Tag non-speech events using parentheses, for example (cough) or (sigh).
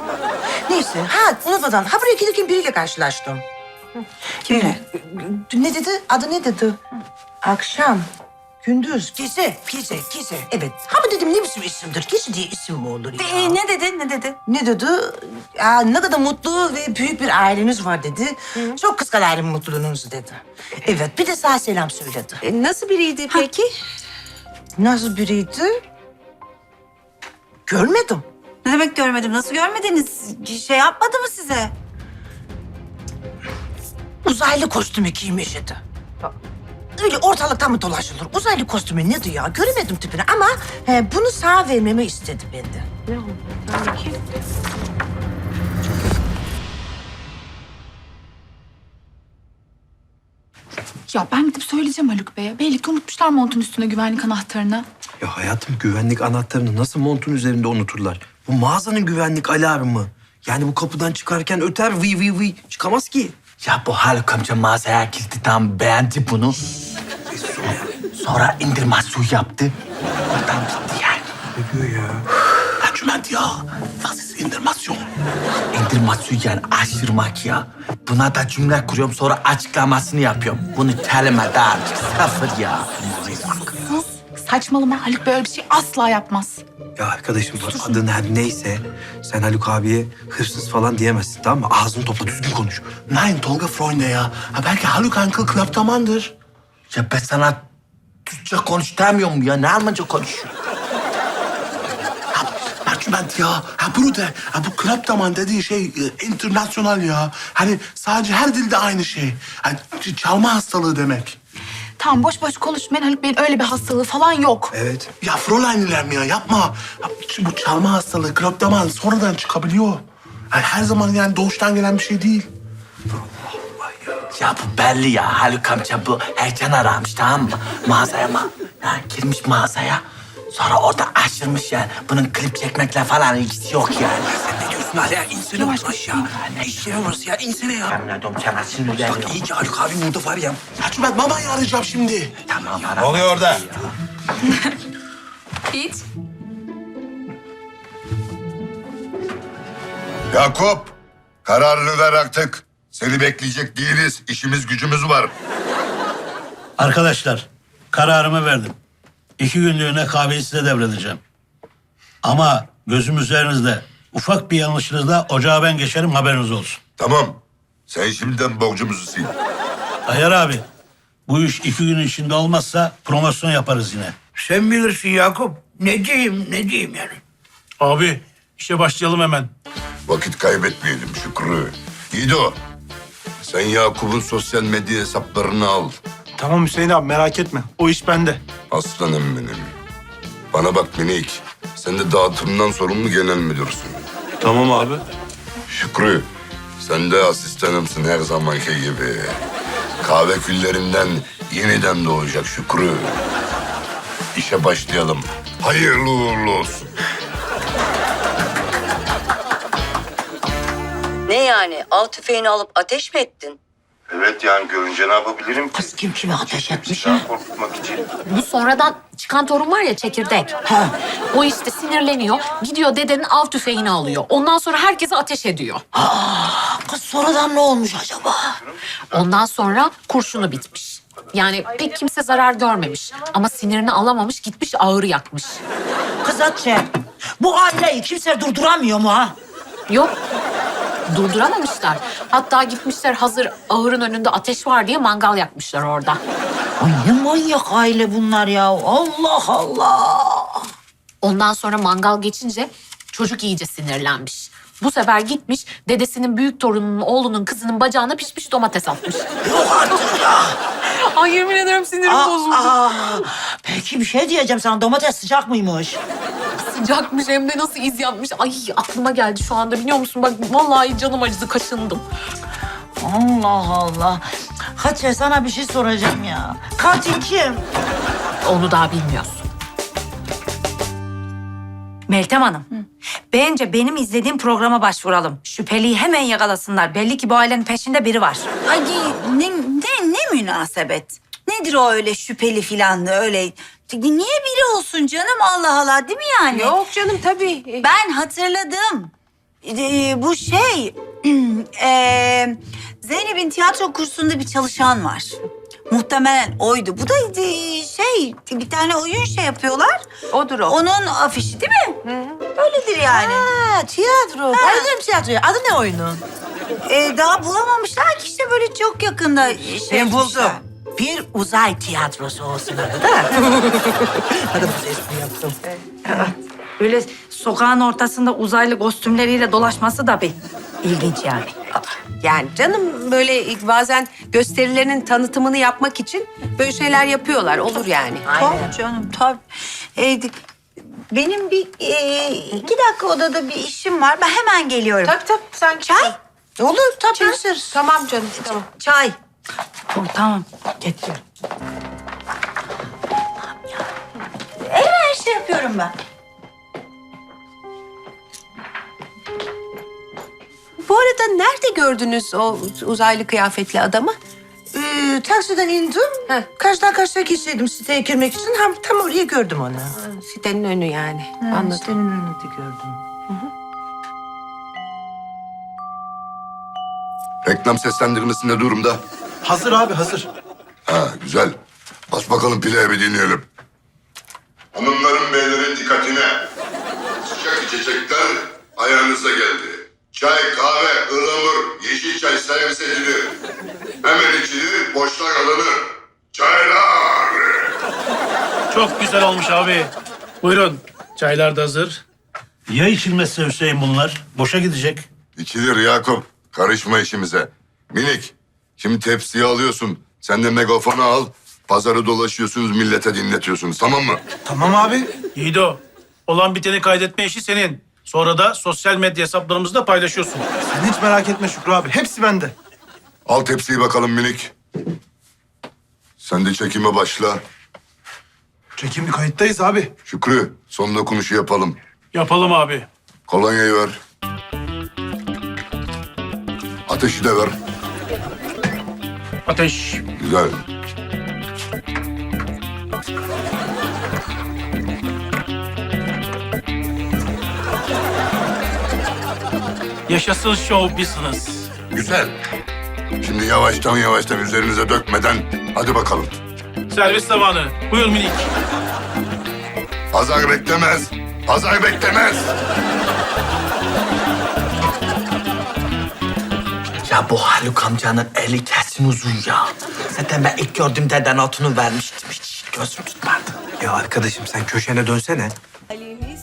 olabilir ama. Neyse. Ha unutmadan. Ha buraya gelirken biriyle karşılaştım. Kimle? Ne dedi? Adı ne dedi? Akşam. Gündüz. Gece, gece, gece. Evet. Ha bu dedim ne biçim isimdir? Gece diye isim mi olur ya? Ee, ne dedi, ne dedi? Ne dedi? Ya ne kadar mutlu ve büyük bir aileniz var dedi. Çok kıskanırım mutluluğunuzu dedi. Evet bir de sana selam söyledi. E, nasıl biriydi peki? Nasıl biriydi? Görmedim. Ne demek görmedim? Nasıl görmediniz? Şey yapmadı mı size? Uzaylı kostümü giymiş idi. Öyle ortalıkta mı dolaşılır? Uzaylı kostümü nedir ya? Göremedim tipini ama he, bunu sağ vermemi istedi benden. Ne oldu? Ya ben gidip söyleyeceğim Haluk Bey'e. Belli ki unutmuşlar montun üstüne güvenlik anahtarını. Ya hayatım güvenlik anahtarını nasıl montun üzerinde unuturlar? Bu mağazanın güvenlik alarmı. Yani bu kapıdan çıkarken öter vi vi vi çıkamaz ki. Ya bu Haluk amca mağazaya girdi tam beğendi bunu. Sonra indirmasyon yaptı. Oradan gitti yani. Ne diyor ya? Ercüment ya. İst indirmasyon? İndirmasyon yani aşırmak ya. Buna da cümle kuruyorum sonra açıklamasını yapıyorum. Bunu kelime daha sıfır ya. Sus. Saçmalama Haluk Bey öyle bir şey asla yapmaz. Ya arkadaşım bak adın her neyse sen Haluk abiye hırsız falan diyemezsin tamam mı? Ağzını topla düzgün konuş. Nein Tolga Freunde ya. Ha belki Haluk Uncle Klaptaman'dır. Ya ben sana Türkçe konuş demiyorum ya. Ne Almanca konuşuyor? Ercüment ya. Ha Bruder. Ha bu Klaptaman dediğin şey e, internasyonal ya. Hani sadece her dilde aynı şey. Hani çalma hastalığı demek. Tamam boş boş konuşmayın Haluk Bey'in öyle bir hastalığı falan yok. Evet. Ya Fräulein'ler mi ya? Yapma. Ç- bu çalma hastalığı, Klaptaman sonradan çıkabiliyor. Yani her zaman yani doğuştan gelen bir şey değil. Ya bu belli ya. Haluk amca bu heyecan aramış tamam mı? Mağazaya ma yani girmiş mağazaya. Sonra orada aşırmış yani. Bunun klip çekmekle falan ilgisi yok yani. Diyorsun hala? İnsene Yavaş uğraş ya. Ne iş yeri orası ya? İnsene ya. Ediyorum sana sinirleniyorum. Bak iyi ki Haluk abim burada var ya. Ercüment babayı arayacağım şimdi. Tamam. Ne oluyor orada? Hiç. Yakup, kararını ver artık. Seni bekleyecek değiliz. İşimiz gücümüz var. Arkadaşlar, kararımı verdim. İki günlüğüne kahveyi size devredeceğim. Ama gözüm üzerinizde. Ufak bir yanlışınızda ocağa ben geçerim haberiniz olsun. Tamam. Sen şimdiden borcumuzu sil. Ayar abi, bu iş iki gün içinde olmazsa promosyon yaparız yine. Sen bilirsin Yakup. Ne diyeyim, ne diyeyim yani. Abi, işe başlayalım hemen. Vakit kaybetmeyelim Şükrü. İdo, sen Yakup'un sosyal medya hesaplarını al. Tamam Hüseyin abi merak etme. O iş bende. Aslanım benim. Bana bak minik. Sen de dağıtımdan sorumlu genel müdürsün. Tamam abi. Şükrü, sen de asistanımsın her zamanki gibi. Kahve küllerinden yeniden doğacak Şükrü. İşe başlayalım. Hayırlı uğurlu olsun. Ne yani? Av tüfeğini alıp ateş mi ettin? Evet yani görünce ne yapabilirim ki? Kız kim kime ateş etmiş? Daha korkutmak için. Bu sonradan çıkan torun var ya çekirdek. O işte sinirleniyor. Gidiyor dedenin av tüfeğini alıyor. Ondan sonra herkese ateş ediyor. Kız sonradan ne olmuş acaba? Ondan sonra kurşunu bitmiş. Yani pek kimse zarar görmemiş. Ama sinirini alamamış gitmiş ağır yakmış. Kız Hatice, bu aileyi kimse durduramıyor mu ha? Yok durduramamışlar. Hatta gitmişler hazır ağırın önünde ateş var diye mangal yakmışlar orada. Ay ne manyak aile bunlar ya. Allah Allah. Ondan sonra mangal geçince çocuk iyice sinirlenmiş. Bu sefer gitmiş dedesinin büyük torununun oğlunun kızının bacağına pişmiş domates atmış. Yok artık ya. Ay yemin ederim sinirim Aa, bozuldu. aa. Peki bir şey diyeceğim sana. Domates sıcak mıymış? Sıcakmış hem de nasıl iz yapmış. Ay aklıma geldi şu anda biliyor musun? Bak vallahi canım acıdı kaşındım. Allah Allah. Hatice sana bir şey soracağım ya. Katil kim? Onu daha bilmiyorsun. Meltem Hanım, bence benim izlediğim programa başvuralım. Şüpheliyi hemen yakalasınlar. Belli ki bu ailenin peşinde biri var. Ay ne, ne, ne münasebet. Nedir o öyle şüpheli filan öyle? Niye biri olsun canım Allah Allah değil mi yani? Yok canım tabii. Ben hatırladım. Ee, bu şey... (clears throat) ee, Zeynep'in tiyatro kursunda bir çalışan var. Muhtemelen oydu. Bu da ee, şey bir tane oyun şey yapıyorlar. Odur o. Onun afişi değil mi? Öyledir yani. Ha, tiyatro. Bayılıyorum tiyatroya. Adı ne oyunun? Ee, daha bulamamışlar ki işte böyle çok yakında şey Ben buldum. yapmışlar. Bir uzay tiyatrosu olsun adı da. (laughs) Bakın bu espri yaptım. Böyle sokağın ortasında uzaylı kostümleriyle dolaşması da bir ilginç yani. Yani canım böyle bazen gösterilerinin tanıtımını yapmak için böyle şeyler yapıyorlar. Olur yani. Tabii canım tabii. Ee, benim bir ee, iki dakika odada bir işim var. Ben hemen geliyorum. Tabii tabii sen. Çay? Olur tabii Çay? Tamam canım tamam. Çay. Tamam, tamam. Getiriyorum. Hemen şey yapıyorum ben. Bu arada nerede gördünüz o uzaylı kıyafetli adamı? Ee, taksiden indim. Heh. Karşıdan karşıya geçseydim siteye girmek için. Tam, tam oraya gördüm onu. Sitenin önü yani. Anladım. Sitenin önünde gördüm. Reklam seslendirmesi ne durumda? Hazır abi hazır. Ha güzel. Bas bakalım playa bir dinleyelim. Hanımların beylerin dikkatine. Sıcak içecekler ayağınıza geldi. Çay, kahve, ıhlamur, yeşil çay servis edilir. Hemen içilir, boşta kalınır. Çaylar. Çok güzel olmuş abi. Buyurun. Çaylar da hazır. Ya içilmezse Hüseyin bunlar? Boşa gidecek. İçilir Yakup. Karışma işimize. Minik, şimdi tepsiyi alıyorsun. Sen de megafonu al. Pazarı dolaşıyorsunuz, millete dinletiyorsunuz. Tamam mı? Tamam abi. Yiğido, olan biteni kaydetme işi senin. Sonra da sosyal medya hesaplarımızda paylaşıyorsun. Sen hiç merak etme Şükrü abi. Hepsi bende. Al tepsiyi bakalım minik. Sen de çekime başla. Çekim bir kayıttayız abi. Şükrü, son dokunuşu yapalım. Yapalım abi. Kolonyayı ver. Ateşi de ver. Ateş. Güzel. Yaşasın show business. Güzel. Şimdi yavaştan yavaştan üzerinize dökmeden hadi bakalım. Servis zamanı. Buyur minik. Pazar beklemez. Pazar beklemez. Ya bu Haluk amcanın eli kesin uzun ya. Zaten ben ilk gördüğümde de notunu vermiştim. Hiç gözüm tutmadı. Ya arkadaşım sen köşene dönsene.